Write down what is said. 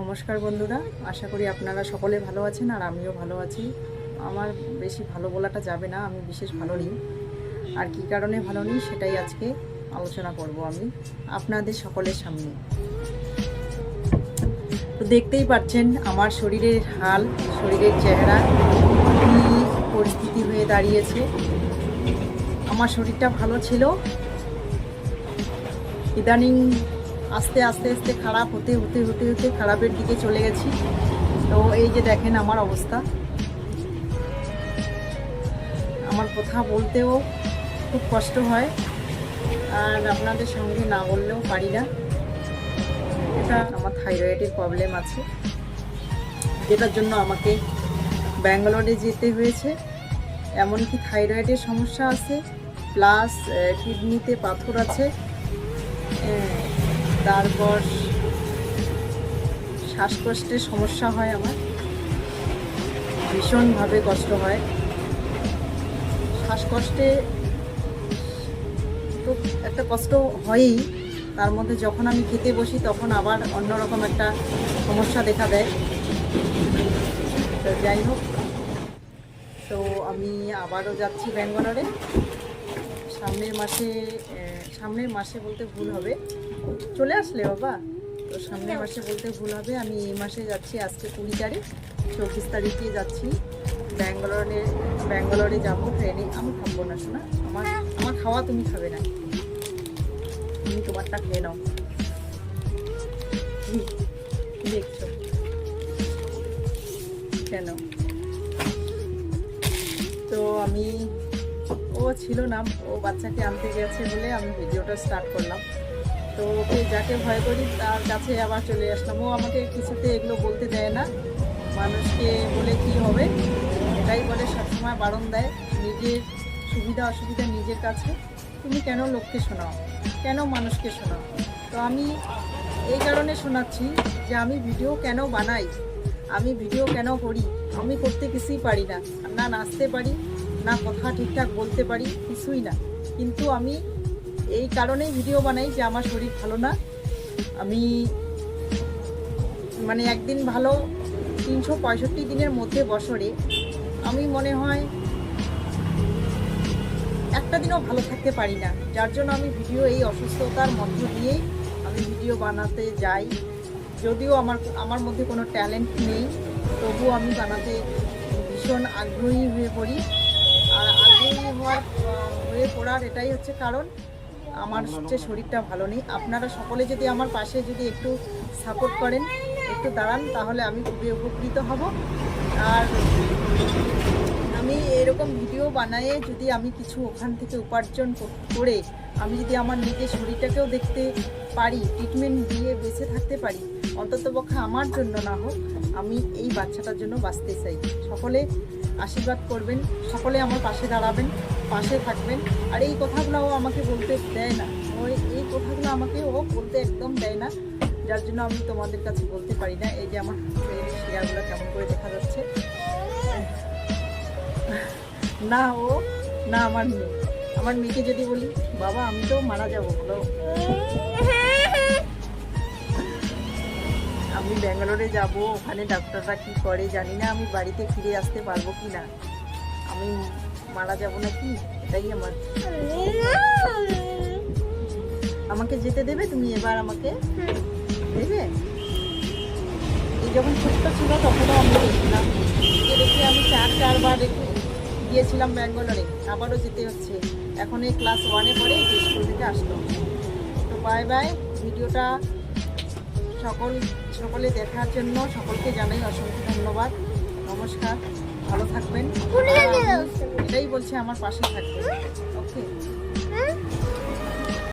নমস্কার বন্ধুরা, আশা করি আপনারা সকলে ভালো আছেন আর আমিও ভালো আছি। আমার বেশি ভালো বলাটা যাবে না, আমি বিশেষ ভালো নেই। আর কী কারণে ভালো নেই সেটাই আজকে আলোচনা করব আমি আপনাদের সকলের সামনে। তো দেখতেই পাচ্ছেন আমার শরীরের হাল, শরীরের চেহারা, কী পরিস্থিতি হয়ে দাঁড়িয়েছে। আমার শরীরটা ভালো ছিল। ইদানিং আস্তে আস্তে আস্তে খারাপ হতে হতে হতে হতে খারাপের দিকে চলে গেছি। তো এই যে দেখেন আমার অবস্থা। আমার কথা বলতেও খুব কষ্ট হয় আর আপনাদের সঙ্গে না বললেও পারি না। এটা আমার থাইরয়েডের প্রবলেম আছে যেটার জন্য আমাকে ব্যাঙ্গালোরে যেতে হয়েছে। এমনকি থাইরয়েডের সমস্যা আছে প্লাস কিডনিতে পাথর আছে। আহ, তারপর শ্বাসকষ্টের সমস্যা হয় আমার। ভীষণভাবে কষ্ট হয়। শ্বাসকষ্টে তো একটা কষ্ট হয়ই। তার মধ্যে যখন আমি খেতে বসি তখন আবার অন্যরকম একটা সমস্যা দেখা দেয়। তো যাই হোক, তো আমি আবারও যাচ্ছি ব্যাঙ্গালোরে। সামনের মাসে সামনের মাসে বলতে ভুল হবে। চলে আসলে বাবা? তো সামনের মাসে বলতে ভুল হবে, আমি এই মাসে যাচ্ছি, আজকে কুড়ি তারিখ, চব্বিশ তারিখে যাচ্ছি। ব্যাঙ্গালোরে ব্যাঙ্গালোরে যাব, ট্রেনে। আমি খাব না, শোনা? আমার আমার খাওয়া তুমি খাবে না। তুমি তোমারটা খেয়ে নাও। দেখছ। কেন তো আমি, ও ছিল না, ও বাচ্চাকে আনতে গেছে বলে আমি ভিডিওটা স্টার্ট করলাম। তো ওকে যাকে ভয় করি তার কাছে আবার চলে আসলাম। ও আমাকে কিছুতে এগুলো বলতে দেয় না। মানুষকে বলে কি হবে, এটাই বলে, সবসময় বারণ দেয় নিজের সুবিধা অসুবিধা নিজের কাছে। তুমি কেন লোককে শোনাও? কেন মানুষকে শোনাও? তো আমি এই কারণে শোনাচ্ছি যে আমি ভিডিও কেন বানাই? আমি ভিডিও কেন করি? আমি করতে কিছুই পারি না। না নাচতে পারি, না কথা ঠিকঠাক বলতে পারি, কিছুই না। কিন্তু আমি এই কারণেই ভিডিও বানাই যে আমার শরীর ভালো না। আমি মানে একদিন ভালো তিনশো পঁয়ষট্টি দিনের মধ্যে বছরে আমি মনে হয় একটা দিনও ভালো থাকতে পারি না। যার জন্য আমি ভিডিও এই অসুস্থতার মধ্য দিয়েই আমি ভিডিও বানাতে যাই। যদিও আমার আমার মধ্যে কোনো ট্যালেন্ট নেই তবুও আমি বানাতে ভীষণ আগ্রহী হয়ে পড়ি। আর আগ্রহী হওয়ার, হয়ে পড়ার এটাই হচ্ছে কারণ আমার হচ্ছে শরীরটা ভালো নেই, আপনারা সকলে যদি আমার পাশে যদি একটু সাপোর্ট করেন, একটু দাঁড়ান, তাহলে আমি খুবই উপকৃত হব। আর আমি এরকম ভিডিও বানায়ে যদি আমি কিছু ওখান থেকে উপার্জন করে আমি যদি আমার নিজের শরীরটাকেও দেখতে পারি ট্রিটমেন্ট দিয়ে বেঁচে থাকতে পারি অন্তত পক্ষে আমার জন্য না হোক, আমি এই বাচ্চাটার জন্য বাঁচতে চাই। সকলে আশীর্বাদ করবেন, সকলে আমার পাশে দাঁড়াবেন, পাশে থাকবেন। আর এই কথাগুলো ও আমাকে বলতে দেয় না। ওই এই কথাগুলো আমাকে ও বলতে একদম দেয় না। যার জন্য আমি তোমাদের কাছে বলতে পারি না। এই যে আমার শরীরের শিরাগুলো কেমন করে দেখা যাচ্ছে। না ও, না আমার মেয়ে। আমার মেয়েকে যদি বলি, বাবা, আমি তো মারা যাব, বলো। আমি ব্যাঙ্গালোরে যাব, ওখানে ডাক্তাররা কি করে জানি না, আমি বাড়িতে ফিরে আসতে পারব কি না? আমি মারা যাব না কি এটাই আমার আমাকে যেতে দেবে তুমি এবার আমাকে? দেবে? এই যখন ছোট্ট ছিল তখনও আমি দেখছিলাম দেখে আমি চার, চারবার গিয়েছিলাম ব্যাঙ্গালোরে, আবারও যেতে হচ্ছে। এখন এই ক্লাস ওয়ানে যে স্কুল থেকে আসলো। তো বাই বাই ভিডিওটা সকল সকলে দেখার জন্য সকলকে জানাই অসংখ্য ধন্যবাদ। নমস্কার ভালো থাকবেন। এটাই বলছে আমার পাশে থাকবেন। ওকে।